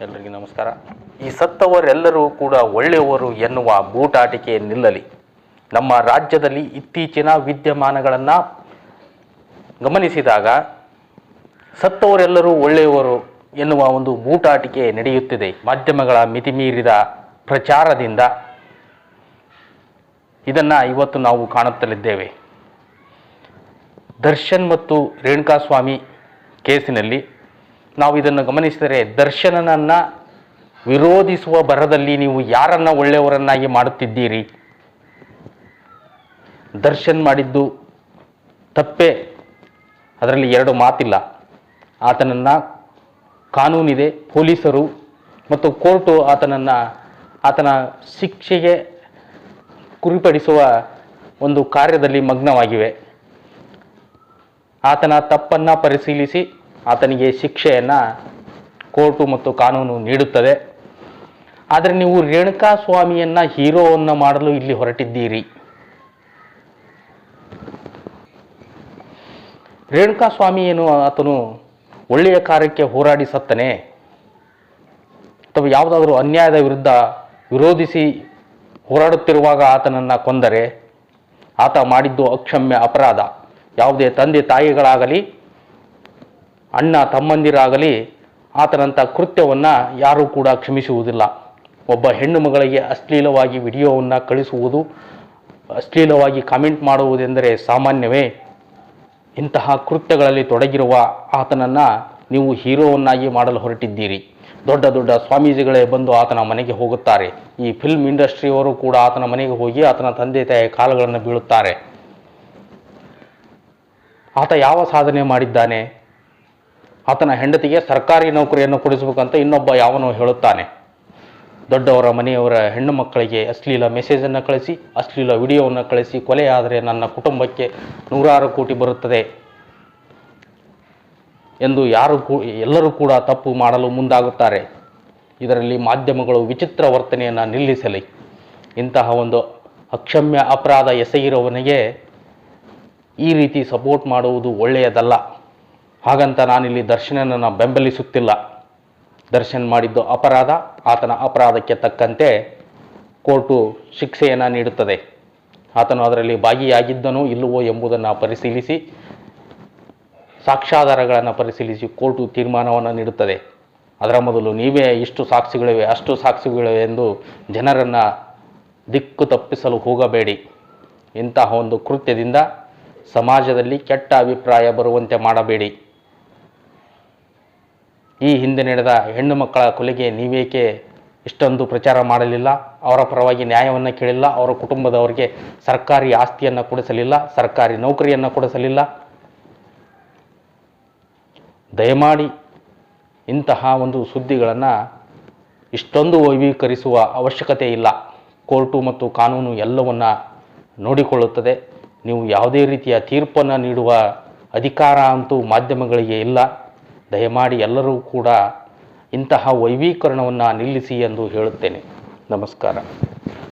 ಎಲ್ಲರಿಗೂ ನಮಸ್ಕಾರ. ಈ ಸತ್ತವರೆಲ್ಲರೂ ಕೂಡ ಒಳ್ಳೆಯವರು ಎನ್ನುವ ಬೂಟಾಟಿಕೆ ನಿಲ್ಲಲಿ. ನಮ್ಮ ರಾಜ್ಯದಲ್ಲಿ ಇತ್ತೀಚಿನ ವಿದ್ಯಮಾನಗಳನ್ನು ಗಮನಿಸಿದಾಗ ಸತ್ತವರೆಲ್ಲರೂ ಒಳ್ಳೆಯವರು ಎನ್ನುವ ಒಂದು ಬೂಟಾಟಿಕೆ ನಡೆಯುತ್ತಿದೆ. ಮಾಧ್ಯಮಗಳ ಮಿತಿಮೀರಿದ ಪ್ರಚಾರದಿಂದ. ಇದನ್ನು ಇವತ್ತು ನಾವು ಕಾಣುತ್ತಲಿದ್ದೇವೆ. ದರ್ಶನ್ ಮತ್ತು ರೇಣುಕಾಸ್ವಾಮಿ ಕೇಸಿನಲ್ಲಿ ನಾವು ಇದನ್ನು ಗಮನಿಸಿದರೆ ದರ್ಶನನನ್ನು ವಿರೋಧಿಸುವ ಬರದಲ್ಲಿ ನೀವು ಯಾರನ್ನು ಒಳ್ಳೆಯವರನ್ನಾಗಿ ಮಾಡುತ್ತಿದ್ದೀರಿ? ದರ್ಶನ್ ಮಾಡಿದ್ದು ತಪ್ಪೇ. ಅದರಲ್ಲಿ ಎರಡು ಮಾತಿಲ್ಲ. ಆತನನ್ನು ಕಾನೂನಿದೆ, ಪೊಲೀಸರು ಮತ್ತು ಕೋರ್ಟು ಆತನನ್ನು, ಆತನ ಶಿಕ್ಷೆಗೆ ಗುರಿಪಡಿಸುವ ಒಂದು ಕಾರ್ಯದಲ್ಲಿ ಮಗ್ನವಾಗಿವೆ. ಆತನ ತಪ್ಪನ್ನು ಪರಿಶೀಲಿಸಿ ಆತನಿಗೆ ಶಿಕ್ಷೆಯನ್ನು ಕೋರ್ಟು ಮತ್ತು ಕಾನೂನು ನೀಡುತ್ತದೆ. ಆದರೆ ನೀವು ರೇಣುಕಾ ಸ್ವಾಮಿಯನ್ನು ಹೀರೋವನ್ನು ಮಾಡಲು ಇಲ್ಲಿ ಹೊರಟಿದ್ದೀರಿ. ರೇಣುಕಾ ಏನು ಆತನು ಒಳ್ಳೆಯ ಕಾರ್ಯಕ್ಕೆ ಹೋರಾಡಿ ಸತ್ತನೆ? ಅಥವಾ ಯಾವುದಾದರೂ ಅನ್ಯಾಯದ ವಿರುದ್ಧ ವಿರೋಧಿಸಿ ಹೋರಾಡುತ್ತಿರುವಾಗ ಆತನನ್ನು ಕೊಂದರೆ ಆತ ಮಾಡಿದ್ದು ಅಕ್ಷಮ್ಯ ಅಪರಾಧ. ಯಾವುದೇ ತಂದೆ ತಾಯಿಗಳಾಗಲಿ ಅಣ್ಣ ತಮ್ಮಂದಿರಾಗಲಿ ಆತನಂಥ ಕೃತ್ಯವನ್ನು ಯಾರೂ ಕೂಡ ಕ್ಷಮಿಸುವುದಿಲ್ಲ. ಒಬ್ಬ ಹೆಣ್ಣು ಮಗಳಿಗೆ ಅಶ್ಲೀಲವಾಗಿ ವಿಡಿಯೋವನ್ನು ಕಳಿಸುವುದು, ಅಶ್ಲೀಲವಾಗಿ ಕಾಮೆಂಟ್ ಮಾಡುವುದೆಂದರೆ ಸಾಮಾನ್ಯವೇ. ಇಂತಹ ಕೃತ್ಯಗಳಲ್ಲಿ ತೊಡಗಿರುವ ಆತನನ್ನು ನೀವು ಹೀರೋವನ್ನಾಗಿ ಮಾಡಲು ಹೊರಟಿದ್ದೀರಿ. ದೊಡ್ಡ ದೊಡ್ಡ ಸ್ವಾಮೀಜಿಗಳೇ ಬಂದು ಆತನ ಮನೆಗೆ ಹೋಗುತ್ತಾರೆ. ಈ ಫಿಲ್ಮ್ ಇಂಡಸ್ಟ್ರಿಯವರು ಕೂಡ ಆತನ ಮನೆಗೆ ಹೋಗಿ ಆತನ ತಂದೆ ತಾಯಿಯ ಕಾಲುಗಳನ್ನು ಬೀಳುತ್ತಾರೆ. ಆತ ಯಾವ ಸಾಧನೆ ಮಾಡಿದ್ದಾನೆ? ಆತನ ಹೆಂಡತಿಗೆ ಸರ್ಕಾರಿ ನೌಕರಿಯನ್ನು ಕೊಡಿಸಬೇಕಂತ ಇನ್ನೊಬ್ಬ ಯಾವನೋ ಹೇಳುತ್ತಾನೆ. ದೊಡ್ಡವರ ಮನೆಯವರ ಹೆಣ್ಣು ಮಕ್ಕಳಿಗೆ ಅಶ್ಲೀಲ ಮೆಸೇಜನ್ನು ಕಳಿಸಿ, ಅಶ್ಲೀಲ ವಿಡಿಯೋವನ್ನು ಕಳಿಸಿ, ಕೊಲೆ ಆದರೆ ನನ್ನ ಕುಟುಂಬಕ್ಕೆ ನೂರಾರು ಕೋಟಿ ಬರುತ್ತದೆ ಎಂದು ಯಾರು ಕೂ, ಎಲ್ಲರೂ ಕೂಡ ತಪ್ಪು ಮಾಡಲು ಮುಂದಾಗುತ್ತಾರೆ. ಇದರಲ್ಲಿ ಮಾಧ್ಯಮಗಳು ವಿಚಿತ್ರ ವರ್ತನೆಯನ್ನು ನಿಲ್ಲಿಸಲಿ. ಇಂತಹ ಒಂದು ಅಕ್ಷಮ್ಯ ಅಪರಾಧ ಎಸಗಿರುವವನಿಗೆ ಈ ರೀತಿ ಸಪೋರ್ಟ್ ಮಾಡುವುದು ಒಳ್ಳೆಯದಲ್ಲ. ಹಾಗಂತ ನಾನಿಲ್ಲಿ ದರ್ಶನನನ್ನು ಬೆಂಬಲಿಸುತ್ತಿಲ್ಲ. ದರ್ಶನ್ ಮಾಡಿದ್ದು ಅಪರಾಧ, ಆತನ ಅಪರಾಧಕ್ಕೆ ತಕ್ಕಂತೆ ಕೋರ್ಟು ಶಿಕ್ಷೆಯನ್ನು ನೀಡುತ್ತದೆ. ಆತನು ಅದರಲ್ಲಿ ಭಾಗಿಯಾಗಿದ್ದನೋ ಇಲ್ಲವೋ ಎಂಬುದನ್ನು ಪರಿಶೀಲಿಸಿ, ಸಾಕ್ಷ್ಯಾಧಾರಗಳನ್ನು ಪರಿಶೀಲಿಸಿ ಕೋರ್ಟು ತೀರ್ಮಾನವನ್ನು ನೀಡುತ್ತದೆ. ಅದರ ಮೊದಲು ನೀವೇ ಇಷ್ಟು ಸಾಕ್ಷಿಗಳಿವೆ, ಅಷ್ಟು ಸಾಕ್ಷಿಗಳಿವೆ ಎಂದು ಜನರನ್ನು ದಿಕ್ಕು ತಪ್ಪಿಸಲು ಹೋಗಬೇಡಿ. ಇಂತಹ ಒಂದು ಕೃತ್ಯದಿಂದ ಸಮಾಜದಲ್ಲಿ ಕೆಟ್ಟ ಅಭಿಪ್ರಾಯ ಬರುವಂತೆ ಮಾಡಬೇಡಿ. ಈ ಹಿಂದೆ ನಡೆದ ಹೆಣ್ಣು ಮಕ್ಕಳ ಕೊಲೆಗೆ ನೀವೇಕೆ ಇಷ್ಟೊಂದು ಪ್ರಚಾರ ಮಾಡಲಿಲ್ಲ? ಅವರ ಪರವಾಗಿ ನ್ಯಾಯವನ್ನು ಕೇಳಿಲ್ಲ, ಅವರ ಕುಟುಂಬದವರಿಗೆ ಸರ್ಕಾರಿ ಆಸ್ತಿಯನ್ನು ಕೊಡಿಸಲಿಲ್ಲ, ಸರ್ಕಾರಿ ನೌಕರಿಯನ್ನು ಕೊಡಿಸಲಿಲ್ಲ. ದಯಮಾಡಿ ಇಂತಹ ಒಂದು ಸುದ್ದಿಗಳನ್ನು ಇಷ್ಟೊಂದು ವೈವೀಕರಿಸುವ ಅವಶ್ಯಕತೆ ಇಲ್ಲ. ಕೋರ್ಟು ಮತ್ತು ಕಾನೂನು ಎಲ್ಲವನ್ನು ನೋಡಿಕೊಳ್ಳುತ್ತದೆ. ನೀವು ಯಾವುದೇ ರೀತಿಯ ತೀರ್ಪನ್ನು ನೀಡುವ ಅಧಿಕಾರ ಅಂತೂ ಮಾಧ್ಯಮಗಳಿಗೆ ಇಲ್ಲ. ದಯಮಾಡಿ ಎಲ್ಲರೂ ಕೂಡ ಇಂತಹ ವೈವೀಕರಣವನ್ನು ನಿಲ್ಲಿಸಿ ಎಂದು ಹೇಳುತ್ತೇನೆ. ನಮಸ್ಕಾರ.